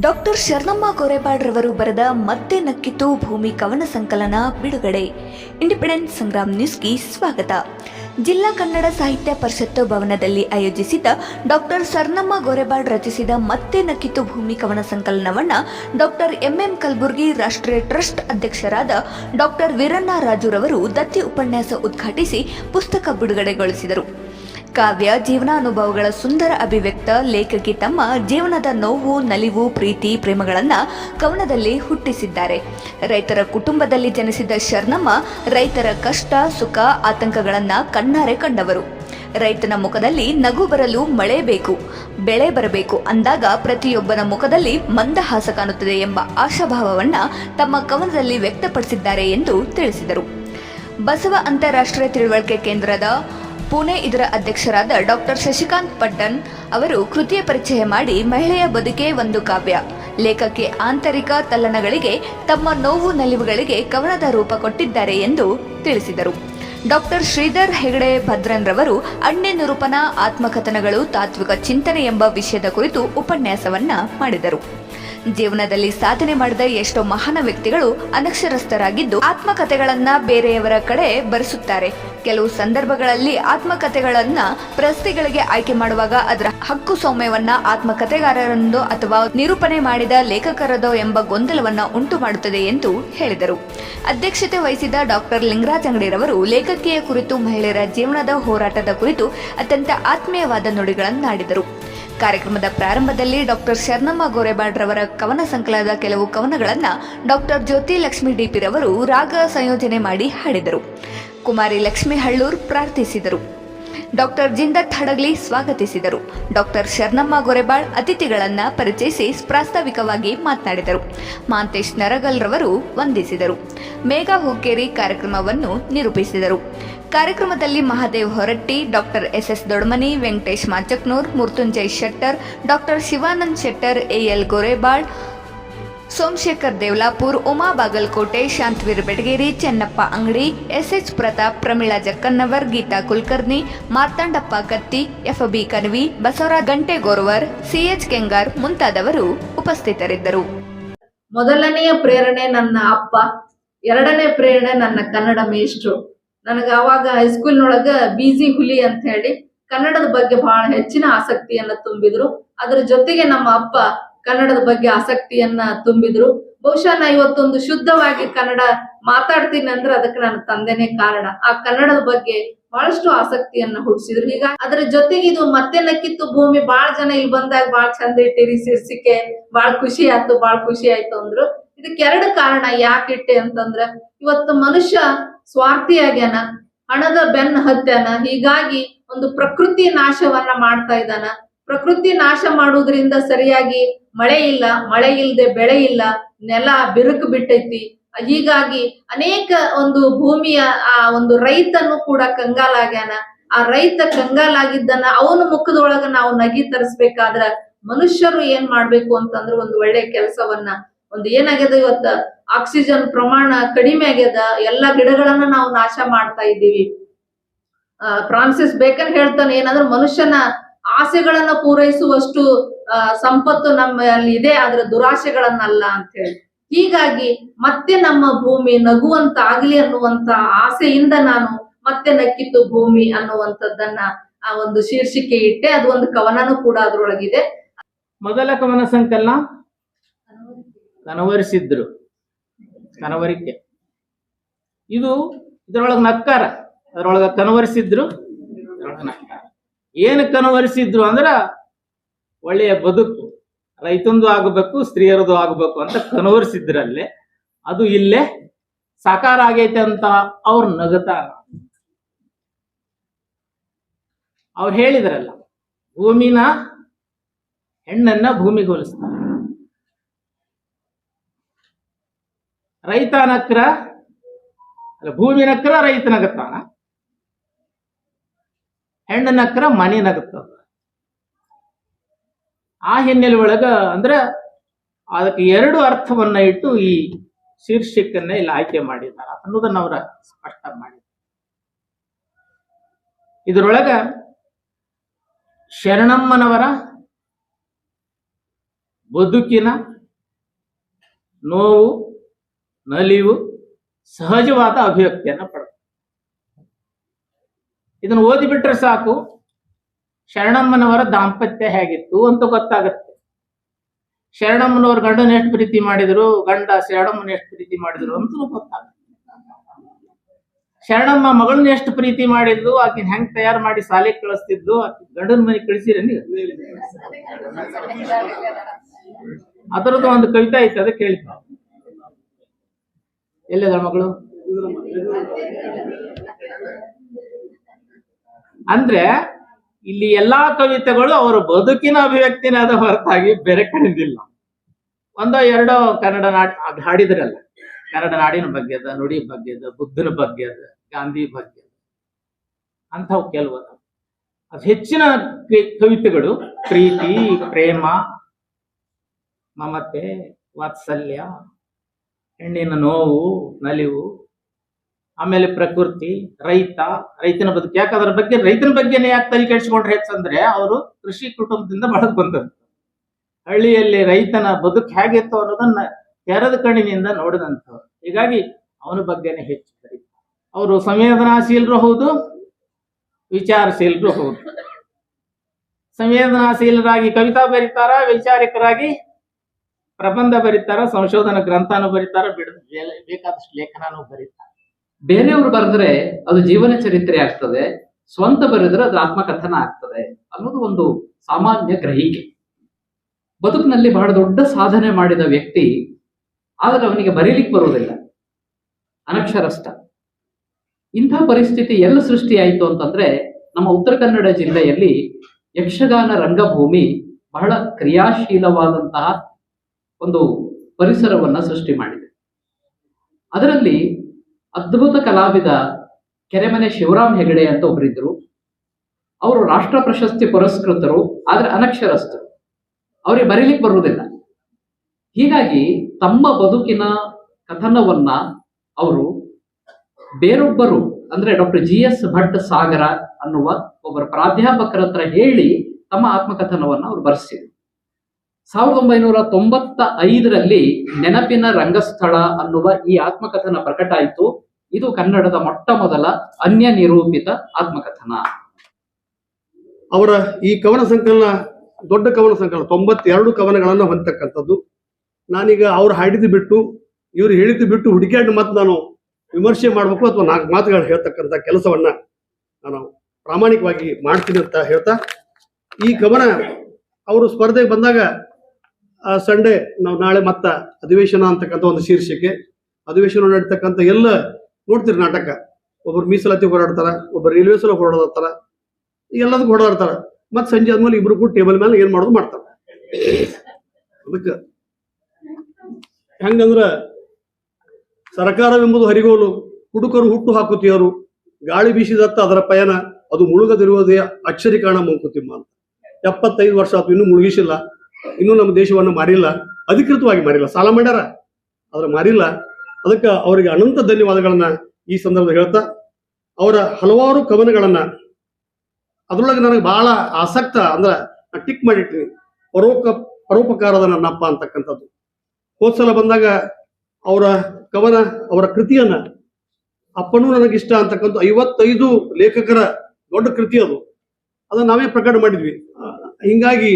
Doctor Sharanamma ಗೊರೆಬಾಡ್ರವರು ಬರೆದ ಮತ್ತೆ ನಕ್ಕಿತು ಭೂಮಿ ಕವನ ಸಂಕಲನ ಬಿಡುಗಡೆ. ಇಂಡಿಪೆಂಡೆಂಟ್ ಸಂಗ್ರಾಮ್ ನ್ಯೂಸ್ಗೆ ಸ್ವಾಗತ. ಜಿಲ್ಲಾ ಕನ್ನಡ ಸಾಹಿತ್ಯ ಪರಿಷತ್ತು ಭವನದಲ್ಲಿ ಆಯೋಜಿಸಿದ್ದ ಡಾಕ್ಟರ್ ಶರಣಮ್ಮ ಗೋರೆಬಾಡ್ ರಚಿಸಿದ ಮತ್ತೆ ನಕ್ಕಿತು ಭೂಮಿ ಕವನ ಸಂಕಲನವನ್ನು ಡಾಕ್ಟರ್ ಎಂಎಂ ಕಲಬುರ್ಗಿ ರಾಷ್ಟ್ರೀಯ ಟ್ರಸ್ಟ್ ಅಧ್ಯಕ್ಷರಾದ ಡಾಕ್ಟರ್ ವೀರಣ್ಣ ರಾಜುರವರು ದತ್ತಿ ಉಪನ್ಯಾಸ ಉದ್ಘಾಟಿಸಿ ಪುಸ್ತಕ ಬಿಡುಗಡೆಗೊಳಿಸಿದರು. ಕಾವ್ಯ, ಜೀವನಾನುಭವಗಳ ಸುಂದರ ಅಭಿವ್ಯಕ್ತ ಲೇಖಕಿ ತಮ್ಮ ಜೀವನದ ನೋವು, ನಲಿವು, ಪ್ರೀತಿ, ಪ್ರೇಮಗಳನ್ನು ಕವನದಲ್ಲಿ ಹುಟ್ಟಿಸಿದ್ದಾರೆ. ರೈತರ ಕುಟುಂಬದಲ್ಲಿ ಜನಿಸಿದ ಶರಣಮ್ಮ ರೈತರ ಕಷ್ಟ, ಸುಖ, ಆತಂಕಗಳನ್ನು ಕಣ್ಣಾರೆ ಕಂಡವರು. ರೈತನ ಮುಖದಲ್ಲಿ ನಗು ಬರಲು ಮಳೆ ಬೇಕು, ಬೆಳೆ ಬರಬೇಕು ಅಂದಾಗ ಪ್ರತಿಯೊಬ್ಬನ ಮುಖದಲ್ಲಿ ಮಂದಹಾಸ ಕಾಣುತ್ತದೆ ಎಂಬ ಆಶಾಭಾವವನ್ನು ತಮ್ಮ ಕವನದಲ್ಲಿ ವ್ಯಕ್ತಪಡಿಸಿದ್ದಾರೆ ಎಂದು ತಿಳಿಸಿದರು. ಬಸವ ಅಂತಾರಾಷ್ಟ್ರೀಯ ತಿಳುವಳಿಕೆ ಕೇಂದ್ರದ ಪುಣೆ ಇದರ ಅಧ್ಯಕ್ಷರಾದ ಡಾಕ್ಟರ್ ಶಶಿಕಾಂತ್ ಪಟ್ಟನ್ ಅವರು ಕೃತಿಯ ಪರಿಚಯ ಮಾಡಿ ಮಹಿಳೆಯ ಬದುಕೇ ಒಂದು ಕಾವ್ಯ. ಲೇಖಕಿ ಆಂತರಿಕ ತಲ್ಲಣಗಳಿಗೆ ತಮ್ಮ ನೋವು ನಲಿವುಗಳಿಗೆ ಕವನದ ರೂಪ ಕೊಟ್ಟಿದ್ದಾರೆ ಎಂದು ತಿಳಿಸಿದರು. ಡಾಕ್ಟರ್ ಶ್ರೀಧರ್ ಹೆಗಡೆ ಭದ್ರನ್ ರವರು ಅಣ್ಣೆ ನಿರೂಪನ ಆತ್ಮಕಥನಗಳು ತಾತ್ವಿಕ ಚಿಂತನೆ ಎಂಬ ವಿಷಯದ ಕುರಿತು ಉಪನ್ಯಾಸವನ್ನ ಮಾಡಿದರು. ಜೀವನದಲ್ಲಿ ಸಾಧನೆ ಮಾಡಿದ ಎಷ್ಟೋ ಮಹಾನ ವ್ಯಕ್ತಿಗಳು ಅನಕ್ಷರಸ್ಥರಾಗಿದ್ದು ಆತ್ಮಕಥೆಗಳನ್ನ ಬೇರೆಯವರ ಕಡೆ ಬರೆಸುತ್ತಾರೆ. ಕೆಲವು ಸಂದರ್ಭಗಳಲ್ಲಿ ಆತ್ಮಕಥೆಗಳನ್ನ ಪ್ರಶಸ್ತಿಗಳಿಗೆ ಆಯ್ಕೆ ಮಾಡುವಾಗ ಅದರ ಹಕ್ಕು ಸೌಮ್ಯವನ್ನ ಆತ್ಮಕಥೆಗಾರರೊಂದು ಅಥವಾ ನಿರೂಪಣೆ ಮಾಡಿದ ಲೇಖಕರದೋ ಎಂಬ ಗೊಂದಲವನ್ನ ಉಂಟು ಮಾಡುತ್ತದೆ ಎಂದು ಹೇಳಿದರು. ಅಧ್ಯಕ್ಷತೆ ವಹಿಸಿದ ಡಾಕ್ಟರ್ ಲಿಂಗರಾಜ್ ಅಂಗಡಿರವರು ಲೇಖಕಿಯ ಕುರಿತು ಮಹಿಳೆಯರ ಜೀವನದ ಹೋರಾಟದ ಕುರಿತು ಅತ್ಯಂತ ಆತ್ಮೀಯವಾದ ನುಡಿಗಳನ್ನಾಡಿದರು. ಕಾರ್ಯಕ್ರಮದ ಪ್ರಾರಂಭದಲ್ಲಿ ಡಾಕ್ಟರ್ ಶರಣಮ್ಮ ರವರ ಕವನ ಸಂಕಲನದ ಕೆಲವು ಕವನಗಳನ್ನು ಡಾಕ್ಟರ್ ಜ್ಯೋತಿ ಲಕ್ಷ್ಮಿ ಡಿಪಿರವರು ರಾಗ ಸಂಯೋಜನೆ ಮಾಡಿ ಹಾಡಿದರು. ಕುಮಾರಿ ಲಕ್ಷ್ಮಿ ಹಳ್ಳೂರ್ ಪ್ರಾರ್ಥಿಸಿದರು. ಡಾಕ್ಟರ್ ಜಿಂದತ್ ಹಡಗ್ಲಿ ಸ್ವಾಗತಿಸಿದರು. ಡಾಕ್ಟರ್ ಶರಣಮ್ಮ ಗೊರೆಬಾಳ್ ಅತಿಥಿಗಳನ್ನ ಪರಿಚಯಿಸಿ ಪ್ರಾಸ್ತಾವಿಕವಾಗಿ ಮಾತನಾಡಿದರು. ಮಾಂತೇಶ್ ನರಗಲ್ ರವರು ವಂದಿಸಿದರು. ಮೇಘಾ ಹುಕ್ಕೇರಿ ಕಾರ್ಯಕ್ರಮವನ್ನು ನಿರೂಪಿಸಿದರು. ಕಾರ್ಯಕ್ರಮದಲ್ಲಿ Mahadev Horatti, doctor S S Dodmani, Venkatesh Machaknur Mrutyunjay Shettar, doctor Shivanand Shettar, AL Gorebal Somashekhar Devlapur, Uma Bagalkote, Shantveer Bedageri Chennappa Angadi, SH Pratap, Pramila Jakkannavar Geeta Kulkarni, Martandappa Katti, FB Kanvi Basavaraj Gantegorvar, CH Kengar ಮುಂತಾದವರು ಉಪಸ್ಥಿತರಿದ್ದರು. ಮೊದಲನೆಯ ಪ್ರೇರಣೆ ನನ್ನ ಅಪ್ಪ, ಎರಡನೇ ಪ್ರೇರಣೆ ನನ್ನ ಕನ್ನಡ ಮೇಷ್ಟ್ರು. ನನಗ ಅವಾಗ ಹೈಸ್ಕೂಲ್ನೊಳಗ ಬಿಜಿ ಹುಲಿ ಅಂತ ಹೇಳಿ ಕನ್ನಡದ ಬಗ್ಗೆ ಬಹಳ ಹೆಚ್ಚಿನ ಆಸಕ್ತಿಯನ್ನ ತುಂಬಿದ್ರು. ಅದರ ಜೊತೆಗೆ ನಮ್ಮ ಅಪ್ಪ ಕನ್ನಡದ ಬಗ್ಗೆ ಆಸಕ್ತಿಯನ್ನ ತುಂಬಿದ್ರು. ಬಹುಶಃ ನಾ ಇವತ್ತೊಂದು ಶುದ್ಧವಾಗಿ ಕನ್ನಡ ಮಾತಾಡ್ತೀನಿ ಅಂದ್ರೆ ಅದಕ್ಕೆ ನನ್ನ ತಂದೆನೇ ಕಾರಣ. ಆ ಕನ್ನಡದ ಬಗ್ಗೆ ಬಹಳಷ್ಟು ಆಸಕ್ತಿಯನ್ನ ಹುಟ್ಟಿಸಿದ್ರು ಈಗ ಅದ್ರ ಜೊತೆಗೆ ಇದು ಮತ್ತೆ ನಕ್ಕಿತ್ತು, ಭೂಮಿ ಬಾಳ ಜನ ಇಲ್ಲಿ ಬಂದಾಗ ಬಾಳ ಚಂದ ಇಟ್ಟಿರಿ, ಸಿರ್ಸಿಕೆ, ಬಾಳ ಖುಷಿ ಆಯ್ತು, ಬಾಳ ಖುಷಿ ಆಯ್ತು ಅಂದ್ರು. ಇದಕ್ಕೆ ಎರಡು ಕಾರಣ ಯಾಕೆ ಇಟ್ಟೆ ಅಂತಂದ್ರ, ಇವತ್ತು ಮನುಷ್ಯ ಸ್ವಾರ್ಥಿಯಾಗ್ಯಾನ, ಹಣದ ಬೆನ್ನ ಹತ್ಯಾನ, ಹೀಗಾಗಿ ಒಂದು ಪ್ರಕೃತಿ ನಾಶವನ್ನ ಮಾಡ್ತಾ ಇದ್ದಾನ. ಪ್ರಕೃತಿ ನಾಶ ಮಾಡುವುದರಿಂದ ಸರಿಯಾಗಿ ಮಳೆ ಇಲ್ಲ, ಮಳೆ ಇಲ್ಲದೆ ಬೆಳೆ ಇಲ್ಲ, ನೆಲ ಬಿರುಕು ಬಿಟ್ಟೈತಿ. ಹೀಗಾಗಿ ಅನೇಕ ಒಂದು ಭೂಮಿಯ ಆ ಒಂದು ರೈತನು ಕೂಡ ಕಂಗಾಲಾಗ್ಯಾನ. ಆ ರೈತ ಕಂಗಾಲಾಗಿದ್ದನ್ನ ಅವನ ಮುಖದೊಳಗ ನಾವು ನಗಿ ತರಿಸ್ಬೇಕಾದ್ರ ಮನುಷ್ಯರು ಏನ್ ಮಾಡ್ಬೇಕು ಅಂತಂದ್ರೆ ಒಂದು ಒಳ್ಳೆ ಕೆಲಸವನ್ನ. ಒಂದು ಏನಾಗ್ಯದ ಇವತ್ತ? ಆಕ್ಸಿಜನ್ ಪ್ರಮಾಣ ಕಡಿಮೆ ಆಗ್ಯದ. ಎಲ್ಲಾ ಗಿಡಗಳನ್ನ ನಾವು ನಾಶ ಮಾಡ್ತಾ ಇದ್ದೀವಿ. ಫ್ರಾನ್ಸಿಸ್ ಬೇಕನ್ ಹೇಳ್ತಾನೆ, ಏನಂದ್ರೆ ಮನುಷ್ಯನ ಆಸೆಗಳನ್ನ ಪೂರೈಸುವಷ್ಟು ಸಂಪತ್ತು ನಮ್ಮಲ್ಲಿ ಇದೆ ಅದರ ದುರಾಶೆಗಳನ್ನಲ್ಲ ಅಂತ ಹೇಳಿ. ಹೀಗಾಗಿ ಮತ್ತೆ ನಮ್ಮ ಭೂಮಿ ನಗುವಂತ ಆಗ್ಲಿ ಅನ್ನುವಂತ ಆಸೆಯಿಂದ ನಾನು ಮತ್ತೆ ನಕ್ಕಿತ್ತು ಭೂಮಿ ಅನ್ನುವಂಥದ್ದನ್ನ ಆ ಒಂದು ಶೀರ್ಷಿಕೆ ಇಟ್ಟೆ. ಅದು ಒಂದು ಕವನನೂ ಕೂಡ ಅದರೊಳಗಿದೆ. ಮೊದಲ ಕವನ ಸಂಕಲನ? ಕನವರಿಸಿದ್ರು. ಕನವರಿಕೆ. ಇದು ಇದ್ರೊಳಗ ನಕ್ಕಾರ. ಅದರೊಳಗ ಕನವರಿಸಿದ್ರು. ಏನು ಕನವರಿಸಿದ್ರು ಅಂದ್ರ ಒಳ್ಳೆಯ ಬದುಕು, ರೈತಂದು ಆಗಬೇಕು, ಸ್ತ್ರೀಯರದು ಆಗಬೇಕು ಅಂತ ಕನವರಿಸಿದ್ರಲ್ಲೇ ಅದು ಇಲ್ಲೇ ಸಾಕಾರ ಆಗೈತೆ ಅಂತ ಅವ್ರ ನಗತಾರ. ಅವ್ರು ಹೇಳಿದ್ರಲ್ಲ, ಭೂಮಿನ ಹೆಣ್ಣನ್ನ ಭೂಮಿಗೆ ಹೋಲಿಸ್ತಾರೆ. ರೈತ ನಕ್ರ, ಅಲ್ಲ ಭೂಮಿ ನಕ್ರ ರೈತ ನಗತಾನ. ಹೆಣ್ಣು ಮನೆ ನಗುತ್ತದ ಆ ಹಿನ್ನೆಲೆ ಒಳಗ ಅಂದ್ರ ಅದಕ್ಕೆ ಎರಡು ಅರ್ಥವನ್ನ ಇಟ್ಟು ಈ ಶೀರ್ಷಿಕನ್ನ ಇಲ್ಲಿ ಆಯ್ಕೆ ಮಾಡಿದ್ದಾರೆ ಅನ್ನೋದನ್ನ ಅವರ ಸ್ಪಷ್ಟ ಮಾಡಿದ್ದಾರೆ. ಇದರೊಳಗ ಶರಣಮ್ಮನವರ ಬದುಕಿನ ನೋವು, ನಲಿವು, ಸಹಜವಾದ ಅಭಿವ್ಯಕ್ತಿಯನ್ನ ಪಡ ಇದನ್ನು ಓದಿಬಿಟ್ರೆ ಸಾಕು. ಶರಣಮ್ಮನವರ ದಾಂಪತ್ಯ ಹೇಗಿತ್ತು ಅಂತ ಗೊತ್ತಾಗತ್ತೆ. ಶರಣಮ್ಮನವರು ಗಂಡನ ಎಷ್ಟು ಪ್ರೀತಿ ಮಾಡಿದ್ರು, ಗಂಡ ಶರಣಮ್ಮನ ಎಷ್ಟು ಪ್ರೀತಿ ಮಾಡಿದ್ರು ಅಂತ ಗೊತ್ತಾಗುತ್ತೆ. ಶರಣಮ್ಮ ಮಗಳನ್ನ ಎಷ್ಟು ಪ್ರೀತಿ ಮಾಡಿದ್ಲು, ಆಕಿನ ಹೆಂಗ್ ತಯಾರು ಮಾಡಿ ಶಾಲೆಗೆ ಕಳಿಸ್ತಿದ್ಲು ಆಕಿ ಗಂಡನ ಮನೆ ಕಳಿಸಿರ ಅದರದ್ದು ಒಂದು ಕವಿತಾ ಐತೆ ಅದಕ್ಕೆ ಕೇಳಿ. ಎಲ್ಲದ ಮಗಳು? ಅಂದ್ರೆ ಇಲ್ಲಿ ಎಲ್ಲಾ ಕವಿತೆಗಳು ಅವರ ಬದುಕಿನ ಅಭಿವ್ಯಕ್ತಿನಾದ ಹೊರತಾಗಿ ಬೇರೆ ಕಡೆದಿಲ್ಲ ಒಂದೋ ಎರಡೋ ಕನ್ನಡ ನಾಡಿ ಅದು ಹಾಡಿದ್ರಲ್ಲ. ಕನ್ನಡ ನಾಡಿನ ಬಗ್ಗೆ ಅದ, ನುಡಿ ಬಗ್ಗೆ ಅದ, ಬುದ್ಧನ ಬಗ್ಗೆ ಅದ, ಗಾಂಧಿ ಬಗ್ಗೆ ಅದ. ಅಂಥವು ಕೆಲವು. ಅದ್ ಹೆಚ್ಚಿನ ಕವಿತೆಗಳು ಪ್ರೀತಿ, ಪ್ರೇಮ, ಮಮತೆ, ವಾತ್ಸಲ್ಯ, ಹೆಣ್ಣಿನ ನೋವು, ನಲಿವು ಆಮೇಲೆ ಪ್ರಕೃತಿ, ರೈತ, ರೈತನ ಬದುಕು. ಯಾಕೆ ಅದ್ರ ಬಗ್ಗೆ, ರೈತನ ಬಗ್ಗೆನೇ ಯಾಕೆ ತಲೆ ಕೆಡಿಸ್ಕೊಂಡ್ರೆ ಹೆಚ್ಚಂದ್ರೆ ಅವರು ಕೃಷಿ ಕುಟುಂಬದಿಂದ ಬಳಕೆ ಬಂದದ್ದು. ಹಳ್ಳಿಯಲ್ಲಿ ರೈತನ ಬದುಕು ಹೇಗಿತ್ತು ಅನ್ನೋದನ್ನ ತೆರೆದ ಕಣ್ಣಿನಿಂದ ನೋಡಿದಂಥವ್ರು. ಹೀಗಾಗಿ ಅವನ ಬಗ್ಗೆನೇ ಹೆಚ್ಚು ಅವರು ಸಂವೇದನಾಶೀಲರು ಹೌದು, ವಿಚಾರಶೀಲರು ಹೌದು. ಸಂವೇದನಾಶೀಲರಾಗಿ ಕವಿತಾ ಬರೀತಾರ, ವೈಚಾರಿಕರಾಗಿ ಪ್ರಬಂಧ ಬರೀತಾರ, ಸಂಶೋಧನಾ ಗ್ರಂಥನೂ ಬರೀತಾರ ಬಿಡ ಬೇಕಾದಷ್ಟು ಲೇಖನನೂ ಬರೀತಾರ. ಬೇರೆಯವರು ಬರೆದ್ರೆ ಅದು ಜೀವನ ಚರಿತ್ರೆ ಆಗ್ತದೆ, ಸ್ವಂತ ಬರೆದ್ರೆ ಅದು ಆತ್ಮಕಥನ ಆಗ್ತದೆ ಅನ್ನೋದು ಒಂದು ಸಾಮಾನ್ಯ ಗ್ರಹಿಕೆ. ಬದುಕಿನಲ್ಲಿ ಬಹಳ ದೊಡ್ಡ ಸಾಧನೆ ಮಾಡಿದ ವ್ಯಕ್ತಿ, ಆದರೆ ಅವನಿಗೆ ಬರೀಲಿಕ್ಕೆ ಬರುವುದಿಲ್ಲ. ಅನಕ್ಷರಸ್ಥ. ಇಂಥ ಪರಿಸ್ಥಿತಿ ಎಲ್ಲ ಸೃಷ್ಟಿಯಾಯಿತು ಅಂತಂದ್ರೆ, ನಮ್ಮ ಉತ್ತರ ಕನ್ನಡ ಜಿಲ್ಲೆಯಲ್ಲಿ ಯಕ್ಷಗಾನ ರಂಗಭೂಮಿ ಬಹಳ ಕ್ರಿಯಾಶೀಲವಾದಂತಹ ಒಂದು ಪರಿಸರವನ್ನ ಸೃಷ್ಟಿ ಮಾಡಿದೆ. ಅದರಲ್ಲಿ ಅದ್ಭುತ ಕಲಾವಿದ ಕೆರೆಮನೆ ಶಿವರಾಮ್ ಹೆಗಡೆ ಅಂತ ಒಬ್ಬರಿದ್ರು ಅವರು ರಾಷ್ಟ್ರ ಪ್ರಶಸ್ತಿ ಪುರಸ್ಕೃತರು, ಆದ್ರೆ ಅನಕ್ಷರಸ್ಥರು. ಅವರಿಗೆ ಬರೀಲಿಕ್ಕೆ ಬರುವುದಿಲ್ಲ. ಹೀಗಾಗಿ ತಮ್ಮ ಬದುಕಿನ ಕಥನವನ್ನ ಅವರು ಬೇರೊಬ್ಬರು, ಅಂದ್ರೆ doctor G S Bhat Sagara ಅನ್ನುವ ಒಬ್ಬರ ಪ್ರಾಧ್ಯಾಪಕರ ಹತ್ರ ಹೇಳಿ ತಮ್ಮ ಆತ್ಮಕಥನವನ್ನ ಅವರು ಬರೆಸಿದರು. ಸಾವಿರದ ಒಂಬೈನೂರ ತೊಂಬತ್ತ ಐದರಲ್ಲಿ ನೆನಪಿನ ರಂಗಸ್ಥಳ ಅನ್ನುವ ಈ ಆತ್ಮಕಥನ ಪ್ರಕಟ ಆಯಿತು. ಇದು ಕನ್ನಡದ ಮೊಟ್ಟ ಮೊದಲ ಅನ್ಯ ನಿರೂಪಿತ ಆತ್ಮಕಥನ. ಅವರ ಈ ಕವನ ಸಂಕಲನ, ದೊಡ್ಡ ಕವನ ಸಂಕಲನ, ತೊಂಬತ್ತೆರಡು ಕವನಗಳನ್ನು ಹೊಂದತಕ್ಕಂಥದ್ದು. ನಾನೀಗ ಅವ್ರು ಹಾಡಿದ್ದು ಬಿಟ್ಟು, ಇವ್ರು ಹೇಳಿದ್ದು ಬಿಟ್ಟು ಹುಡುಕ್ಯಾಡಿ ಮತ್ತೆ ನಾನು ವಿಮರ್ಶೆ ಮಾಡಬೇಕು ಅಥವಾ ನಾಲ್ಕು ಮಾತುಗಳು ಹೇಳ್ತಕ್ಕಂಥ ಕೆಲಸವನ್ನ ನಾನು ಪ್ರಾಮಾಣಿಕವಾಗಿ ಮಾಡ್ತೀನಿ ಅಂತ ಹೇಳ್ತಾ, ಈ ಕವನ ಅವರು ಸ್ಪರ್ಧೆಗೆ ಬಂದಾಗ ಸಂಡೇ ನಾವು ನಾಳೆ ಮತ್ತ ಅಧಿವೇಶನ ಅಂತಕ್ಕಂಥ ಒಂದು ಶೀರ್ಷಿಕೆ, ಅಧಿವೇಶನ ನಡೀತಕ್ಕಂಥ ಎಲ್ಲ ನೋಡ್ತೀರಿ ನಾಟಕ. ಒಬ್ಬರು ಮೀಸಲಾತಿ ಹೋರಾಡ್ತಾರ ಒಬ್ಬರು ರೈಲ್ವೆ ಸಲ ಹೋರಾಡ್ತಾರ, ಎಲ್ಲದಕ್ಕೂ ಹೋರಾಡ್ತಾರ. ಮತ್ ಸಂಜೆ ಆದ್ಮೇಲೆ ಇಬ್ರು ಕೂಡ ಟೇಬಲ್ ಮೇಲೆ ಏನ್ ಮಾಡೋದು ಮಾಡ್ತಾರ. ಅದಕ್ಕ ಹೆಂಗಂದ್ರ ಸರ್ಕಾರವೆಂಬುದು ಹರಿಗೋಲು ಕುಡುಕರು ಹುಟ್ಟು ಹಾಕುತ್ತೀಯರು, ಗಾಳಿ ಬೀಸಿದತ್ತ ಅದರ ಪಯಣ, ಅದು ಮುಳುಗದಿರುವುದೇ ಅಕ್ಷರಿ ಕಾಣ ಮಂಕುತಿಮ್ಮ ಅಂತ. ಎಪ್ಪತ್ತೈದು ವರ್ಷ ಆತು, ಇನ್ನೂ ಮುಳುಗಿಸಿಲ್ಲ, ಇನ್ನೂ ನಮ್ಮ ದೇಶವನ್ನು ಮಾರಿಲ್ಲ, ಅಧಿಕೃತವಾಗಿ ಮಾರಿಲ್ಲ. ಸಾಲ ಮಾಡ್ಯಾರ, ಆದ್ರೆ ಮಾರಿಲ್ಲ. ಅದಕ್ಕೆ ಅವರಿಗೆ ಅನಂತ ಧನ್ಯವಾದಗಳನ್ನ ಈ ಸಂದರ್ಭದಲ್ಲಿ ಹೇಳ್ತಾ, ಅವರ ಹಲವಾರು ಕವನಗಳನ್ನ ಅದ್ರೊಳಗೆ ನನಗೆ ಬಹಳ ಆಸಕ್ತ ಅಂದ್ರೆ ಟಿಕ್ ಮಾಡಿಟ್ಟಿನಿ ಪರೋಕ, ಪರೋಪಕಾರದ ನನ್ನಪ್ಪ ಅಂತಕ್ಕಂಥದ್ದು. ಹೋದ್ಸಲ ಬಂದಾಗ ಅವರ ಕವನ, ಅವರ ಕೃತಿಯನ್ನ ಅಪ್ಪನೂ ನನಗಿಷ್ಟ ಅಂತಕ್ಕಂಥ ಐವತ್ತೈದು ಲೇಖಕರ ದೊಡ್ಡ ಕೃತಿ ಅದು. ಅದನ್ನ ನಾವೇ ಪ್ರಕಟ ಮಾಡಿದ್ವಿ. ಹಿಂಗಾಗಿ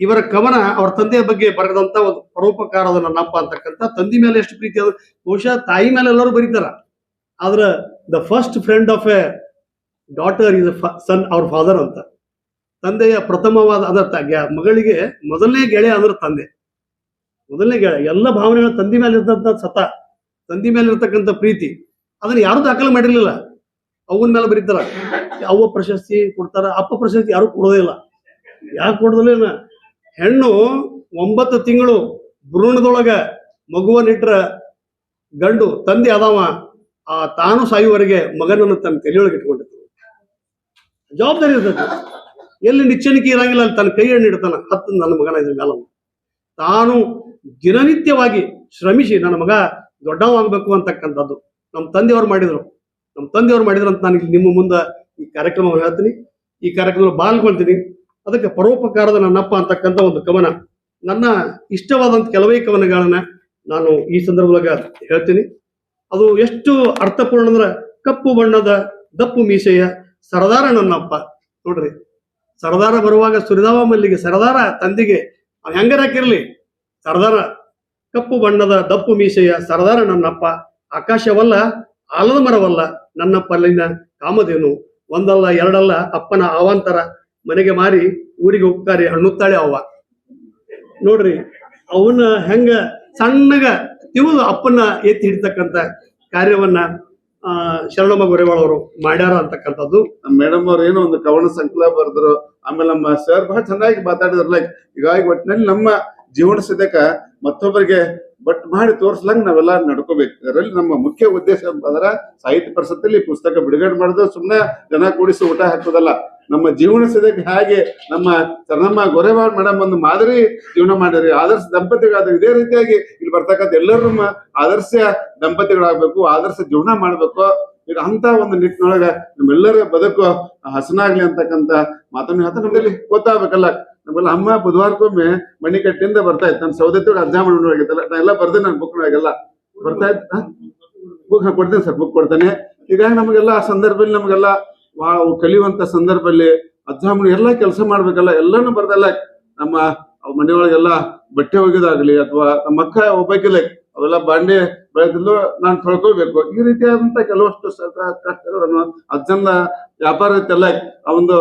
ಇವರ ಕವನ ಅವ್ರ ತಂದೆಯ ಬಗ್ಗೆ ಬರೆದಂತ ಒಂದು ಪರೋಪಕಾರದ ನನ್ನಪ್ಪ ಅಂತಕ್ಕಂಥ ತಂದೆ ಮೇಲೆ ಎಷ್ಟು ಪ್ರೀತಿ ಅದು. ಬಹುಶಃ ತಾಯಿ ಮೇಲೆ ಎಲ್ಲರೂ ಬರೀತಾರ. ಆದ್ರ the first friend of a daughter is son ಅವ್ರ ಫಾದರ್ ಅಂತ. ತಂದೆಯ ಪ್ರಥಮವಾದ, ಅದರ ಮಗಳಿಗೆ ಮೊದಲನೇ ಗೆಳೆಯ ಅಂದ್ರೆ ತಂದೆ. ಮೊದಲನೇ ಗೆಳೆಯ ಎಲ್ಲ ಭಾವನೆಗಳು ತಂದೆ ಮೇಲೆ ಇರ್ತಂತ ಸತ, ತಂದೆ ಮೇಲೆ ಇರ್ತಕ್ಕಂಥ ಪ್ರೀತಿ. ಅದನ್ನ ಯಾರು ದಾಖಲೆ ಮಾಡಿರ್ಲಿಲ್ಲ. ಅವನ ಮೇಲೆ ಬರೀತಾರ. ಅವ್ವ ಪ್ರಶಸ್ತಿ ಕೊಡ್ತಾರ, ಅಪ್ಪ ಪ್ರಶಸ್ತಿ ಯಾರು ಕೊಡೋದೇ ಇಲ್ಲ. ಯಾಕೆ ಕೊಡೋದಿಲ್ಲ ಹೆಣ್ಣು ಒಂಬತ್ತು ತಿಂಗಳು ಭ್ರೂಣದೊಳಗ ಮಗುವನ್ನಿಟ್ರ ಗಂಡು ತಂದೆ ಅದಾವ, ಆ ತಾನು ಸಾಯುವವರೆಗೆ ಮಗನನ್ನು ತನ್ನ ತಲೆಯೊಳಗೆ ಇಟ್ಕೊಂಡಿರ್ತಾನೆ. ಜವಾಬ್ದಾರಿ ಇರ್ತದೆ ಎಲ್ಲಿ ನಿಚ್ಚನಿಕೆ ಇರಂಗಿಲ್ಲ, ಅಲ್ಲಿ ತನ್ನ ಕೈ ಎಣ್ಣೆ ಇಡ್ತಾನ ಹತ್ತು ನನ್ನ ಮಗನ ಇದ್ರ ಮೇಲೆ. ತಾನು ದಿನನಿತ್ಯವಾಗಿ ಶ್ರಮಿಸಿ ನನ್ನ ಮಗ ದೊಡ್ಡವಾಗಬೇಕು ಅಂತಕ್ಕಂಥದ್ದು. ನಮ್ಮ ತಂದೆಯವರು ಮಾಡಿದ್ರು. ನಮ್ಮ ತಂದೆಯವರು ಮಾಡಿದ್ರು ಅಂತ ನಾನು ಇಲ್ಲಿ ನಿಮ್ಮ ಮುಂದೆ ಈ ಕಾರ್ಯಕ್ರಮವನ್ನು ಹೇಳ್ತೀನಿ. ಈ ಕಾರ್ಯಕ್ರಮದಲ್ಲಿ ಪಾಲ್ಗೊಳ್ತೀನಿ ಅದಕ್ಕೆ ಪರೋಪಕಾರದ ನನ್ನಪ್ಪ ಅಂತಕ್ಕಂಥ ಒಂದು ಕವನ. ನನ್ನ ಇಷ್ಟವಾದಂತ ಕೆಲವೇ ಕವನಗಳನ್ನ ನಾನು ಈ ಸಂದರ್ಭದಾಗ ಹೇಳ್ತೀನಿ. ಅದು ಎಷ್ಟು ಅರ್ಥಪೂರ್ಣ ಅಂದ್ರೆ ಕಪ್ಪು ಬಣ್ಣದ ದಪ್ಪು ಮೀಸೆಯ ಸರದಾರ ನನ್ನಪ್ಪ. ನೋಡ್ರಿ, ಸರದಾರ ಬರುವಾಗ ಸುರಿದಾವ ಮಲ್ಲಿಗೆ, ಸರದಾರ ತಂದಿಗೆ ಅವ್ ಹೆಂಗರಾಕಿರ್ಲಿ ಸರದಾರ. ಕಪ್ಪು ಬಣ್ಣದ ದಪ್ಪು ಮೀಸೆಯ ಸರದಾರ ನನ್ನಪ್ಪ. ಆಕಾಶವಲ್ಲ, ಆಲದ ಮರವಲ್ಲ ನನ್ನಪ್ಪಲ್ಲಿನ ಕಾಮಧೇನು. ಒಂದಲ್ಲ, ಎರಡಲ್ಲ ಅಪ್ಪನ ಅವಾಂತರ ಮನೆಗೆ ಮಾರಿ ಊರಿಗೆ ಹೋಗ್ತಾರೆ, ಹಣ್ಣುತ್ತಾಳೆ ಅವ್ವ. ನೋಡ್ರಿ ಅವನ ಹೆಂಗ ಸಣ್ಣಗ ತಿವಿದು ಅಪ್ಪನ ಎತ್ತಿ ಹಿಡಿತಕ್ಕಂತ ಕಾರ್ಯವನ್ನ, ಆ, ಶರಣಮ್ಮ ಗೊರೆವಾಳವರು ಮಾಡ್ಯಾರ ಅಂತಕ್ಕಂಥದ್ದು. ಮೇಡಮ್ ಅವ್ರು ಏನೋ ಒಂದು ಕವನ ಸಂಕಲ ಬರೆದ್ರು, ಆಮೇಲೆ ನಮ್ಮ ಸರ್ ಬಹಳ ಚೆನ್ನಾಗಿ ಮಾತಾಡಿದ್ರು ಲೈಕ್ ಹೀಗಾಗಿ ಒಟ್ಟಿನಲ್ಲಿ ನಮ್ಮ ಜೀವನ ಸದ್ಯಕ ಮತ್ತೊಬ್ಬರಿಗೆ ಬಟ್ ಮಾಡಿ ತೋರ್ಸ್ಲಂಗ್ ನಾವೆಲ್ಲ ನಡ್ಕೋಬೇಕು. ಅದರಲ್ಲಿ ನಮ್ಮ ಮುಖ್ಯ ಉದ್ದೇಶ ಅದರ ಸಾಹಿತ್ಯ ಪರಿಷತ್ತಲ್ಲಿ ಪುಸ್ತಕ ಬಿಡುಗಡೆ ಮಾಡಿದ್ರೆ ಸುಮ್ಮನೆ ಜನ ಕೂಡಿಸಿ ಊಟ ಹಾಕೋದಲ್ಲ. ನಮ್ಮ ಜೀವನ ಸದ್ಯಕ್ಕೆ ಹೇಗೆ ನಮ್ಮ ನಮ್ಮ ಗೊರೆವಾಡ್ ಮೇಡಮ್ ಒಂದು ಮಾದರಿ ಜೀವನ ಮಾಡಿದ್ರಿ, ಆದರ್ಶ ದಂಪತಿಗಳಾದ ಇದೇ ರೀತಿಯಾಗಿ ಇಲ್ಲಿ ಬರ್ತಕ್ಕಂಥ ಎಲ್ಲರೂ ಆದರ್ಶ ದಂಪತಿಗಳಾಗಬೇಕು, ಆದರ್ಶ ಜೀವನ ಮಾಡಬೇಕು. ಇದು ಅಂತ ಒಂದು ನಿಟ್ಟಿನೊಳಗ ನಮ್ಮೆಲ್ಲರ ಬದುಕು ಹಸನಾಗ್ಲಿ ಅಂತಕ್ಕಂಥ ಮಾತನ್ನು ಹೇಳ್ತಾ ನಮ್ಮಲ್ಲಿ ಗೊತ್ತಾಗ್ಬೇಕಲ್ಲ. ನಮ್ಮೆಲ್ಲ ಅಮ್ಮ ಬುಧವಾರಕ್ಕೊಮ್ಮೆ ಮಣಿಕಟ್ಟಿಂದ ಬರ್ತಾ ಇತ್ತು. ನನ್ನ ಸೌದತ್ತಿ ಅಜ್ಜ ಮಾಡಿಲ್ಲ ನಾ ಎಲ್ಲ ಬರ್ದೆ ನಾನು ಬುಕ್ ಒಳಗೆಲ್ಲ. ಬರ್ತಾ ಇತ್ತು ಬುಕ್ ಕೊಡ್ತೇನೆ ಸರ್ ಬುಕ್ ಕೊಡ್ತೇನೆ. ಈಗ ನಮಗೆಲ್ಲ ಆ ಸಂದರ್ಭದಲ್ಲಿ ನಮಗೆಲ್ಲ ಕಲಿಯುವಂತ ಸಂದರ್ಭದಲ್ಲಿ ಅಜ್ಜ ಎಲ್ಲ ಕೆಲಸ ಮಾಡ್ಬೇಕಲ್ಲ, ಎಲ್ಲಾನು ಬರ್ದಲ್ಲ. ನಮ್ಮ ಮನೆಯೊಳಗೆಲ್ಲ ಬಟ್ಟೆ ಒಗೆದಾಗ್ಲಿ ಅಥವಾ ನಮ್ಮ ಅಕ್ಕ ಒಬ್ಬಾಕಿಲ್ಲ ಅವೆಲ್ಲ ಬಾಂಡೆ ಬೆಳೆದಿದ್ದು ನಾನು ತೊಳ್ಕೋಬೇಕು. ಈ ರೀತಿಯಾದಂತ ಕೆಲವಷ್ಟು ಕಷ್ಟಗಳನ್ನು ಅಜ್ಜನ ವ್ಯಾಪಾರ ಇತ್ತೆಲ್ಲ, ಆ ಒಂದು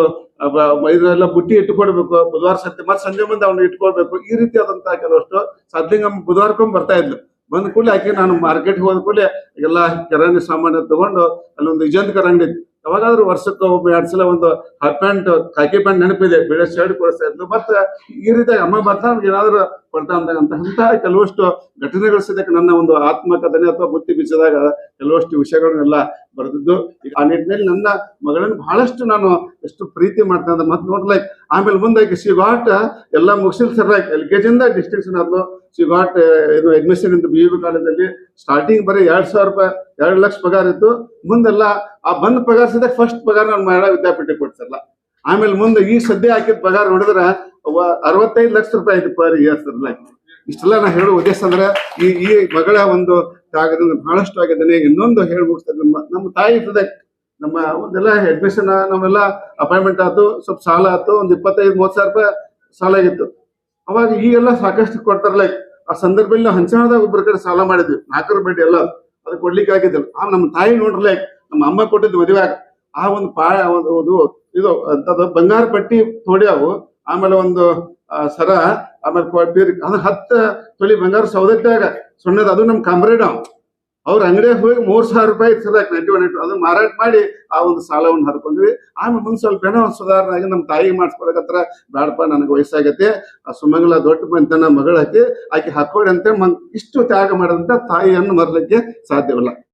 ಬುಟ್ಟಿ ಇಟ್ಟುಕೊಡ್ಬೇಕು, ಬುಧವಾರ ಸತ್ಯ ಮತ್ತೆ ಸಂಜೆ ಮುಂದೆ ಅವನು ಇಟ್ಕೊಳ್ಬೇಕು ಈ ರೀತಿಯಾದಂತ ಕೆಲವಷ್ಟು ಸಾಧ್ಯ ಬುಧವಾರಕ್ಕೊಮ್ಮೆ ಬರ್ತಾ ಇದ್ಲು. ಬಂದ ಕೂಡಲೇ ಆಕೆ ನಾನು ಮಾರ್ಕೆಟ್ಗೆ ಹೋದ ಕೂಡಲೇ ಎಲ್ಲ ಕಿರಾಣಿ ಸಾಮಾನು ತಗೊಂಡು ಅಲ್ಲೊಂದು ಇಜಂತ್ ಇತ್ತು ಯಾವಾಗಾದ್ರೂ ವರ್ಷಕ್ಕೆ ಒಬ್ಬ ಎರಡ್ ಸಲ ಒಂದು ಹಾಫ್ ಪ್ಯಾಂಟ್ ಕಾಕಿ ಪ್ಯಾಂಟ್ ನೆನಪಿದೆ ಬೇರೆ ಶರ್ಟ್ ಕೊಡಿಸ್ತಾ ಮತ್ತೆ ಈ ರೀತಿ ಅಮ್ಮ ಬರ್ತಾ ಏನಾದ್ರು ಕೊಡ್ತಾ ಅಂತ ಅಂತ ಕೆಲವಷ್ಟು ಘಟನೆಗಳು ಸದ್ಯಕ್ಕೆ ನನ್ನ ಒಂದು ಆತ್ಮಕಥನೆ ಅಥವಾ ಬುತ್ತಿ ಬಿಚ್ಚಿದಾಗ ಕೆಲವಷ್ಟು ವಿಷಯಗಳನ್ನೆಲ್ಲ ಬರೆದಿದ್ದು. ಈಗ ಆ ನಿಟ್ಟಿನಲ್ಲಿ ನನ್ನ ಮಗಳನ್ನು ಬಹಳಷ್ಟು ನಾನು ಎಷ್ಟು ಪ್ರೀತಿ ಮಾಡ್ತೇನೆ ಅಂತ ಮತ್ತೆ ನೋಡ್ಲೈಕ್ ಆಮೇಲೆ ಮುಂದೆ ಶಿ ಗಾಟ್ ಎಲ್ಲ ಮುಗಿಸಿಲ್ ಸರ್ ಎಲ್ ಕೆ ಜಿಂದ ಡಿಸ್ಟಿಂಕ್ಷನ್ ಆದ್ಲು ಶಿ ಗಾಟ್ ಇದು ಅಡ್ಮಿಷನ್ ಇಂದ ಬಿ ಯು ಕಾಲೇಜಲ್ಲಿ ಸ್ಟಾರ್ಟಿಂಗ್ ಬರೀ ಎರಡ್ ಸಾವಿರ ರೂಪಾಯಿ, ಎರಡು ಲಕ್ಷ ಪಗಾರ ಇತ್ತು. ಮುಂದೆಲ್ಲ ಆ ಬಂದ್ ಪಗಾರ ಸದ್ಯ ಫಸ್ಟ್ ಪಗಾರ ನಾನು ಮಹಿಳಾ ವಿದ್ಯಾಪೀಠಕ್ಕೆ ಕೊಡ್ಸಲ್ಲ ಆಮೇಲೆ ಮುಂದೆ ಈ ಸದ್ಯ ಹಾಕಿದ ಪಗಾರ ನೋಡಿದ್ರೆ ಅರವತ್ತೈದು ಲಕ್ಷ ರೂಪಾಯಿ ಐತಿ ಪರ್ ಲೈಕ್ ಇಷ್ಟೆಲ್ಲ ನಾ ಹೇಳೋ ಉದ್ದೇಶ ಅಂದ್ರೆ ಈ ಈ ಮಗಳ ಒಂದು ತ್ಯಾಗದಿಂದ ಬಹಳಷ್ಟು ಆಗಿದ್ದೇನೆ. ಇನ್ನೊಂದು ಹೇಳಿ ನಮ್ಮ ನಮ್ಮ ತಾಯಿ ಇರ್ತದೆ. ನಮ್ಮ ಒಂದೆಲ್ಲ ಅಡ್ಮಿಷನ್ ನಾವೆಲ್ಲ ಅಪಾಯಿಂಟ್ಮೆಂಟ್ ಆಯ್ತು, ಸ್ವಲ್ಪ ಸಾಲ ಆಯ್ತು, ಒಂದು ಇಪ್ಪತ್ತೈದು, ಮೂವತ್ತು ಸಾವಿರ ರೂಪಾಯಿ ಸಾಲ ಆಗಿತ್ತು. ಅವಾಗ ಈಗೆಲ್ಲ ಸಾಕಷ್ಟು ಕೊಡ್ತಾರಲ್ಲ ಆ ಸಂದರ್ಭದಲ್ಲಿ ನಾವು ಹಂಚಣದಾಗ ಒಬ್ಬರ ಕಡೆ ಸಾಲ ಮಾಡಿದ್ವಿ, ನಾಲ್ಕರ ಬಡ್ಡಿ ಎಲ್ಲ, ಅದು ಕೊಡ್ಲಿಕ್ಕೆ ಆಗಿದ್ದಿಲ್ಲ. ಆ ನಮ್ಮ ತಾಯಿ ನೋಡ್ರಿ ಲೈಕ್ ನಮ್ಮ ಅಮ್ಮ ಕೊಟ್ಟಿದ್ದು ಮದುವೆ ಆಗ ಆ ಒಂದು ಪಾ, ಒಂದು ಇದು, ಅಂತದ್ದು ಬಂಗಾರ ಪಟ್ಟಿ ತೊಡ್ಯಾವು, ಆಮೇಲೆ ಒಂದು ಸರ, ಆಮೇಲೆ ಪೀರ್ ಅದು ಹತ್ತು ತೊಲಿ ಬಂಗಾರ ಸೌದತ್ತಾಗ ಸೊಣ್ಣದ, ಅದು ನಮ್ಮ ಕಾಮ್ರೇಡ್ ಅವ್ರ ಅಂಗಡಿಯಾಗ ಹೋಗಿ ಮೂರ್ ಸಾವಿರ ರೂಪಾಯಿ ಸದ ನೈಂಟಿ ಒನ್ ಅದನ್ನ ಮಾರಾಟ ಮಾಡಿ ಆ ಒಂದು ಸಾಲವನ್ನು ಹರ್ಕೊಂಡ್ವಿ. ಆಮೇಲೆ ಮುಂದ್ ಸ್ವಲ್ಪ ಏನೋ ಒಂದ್ ಸುಧಾರಣೆ ಆಗಿ ನಮ್ಮ ತಾಯಿ ಮಾಡಿಸ್ಕೊಳಕತ್ರ ಬೇಡಪ್ಪ ನನಗೆ ವಯಸ್ಸಾಗೈತೆ ಆ ಸುಮಂಗಲ ದೊಡ್ಡ ಮಂತನ ಮಗಳ ಆಕಿ, ಆಕೆ ಹಾಕೊಡಿ ಅಂತ ಇಷ್ಟು ತ್ಯಾಗ ಮಾಡಿದಂತ ತಾಯಿಯನ್ನು ಮರಲಿಕ್ಕೆ ಸಾಧ್ಯವಿಲ್ಲ.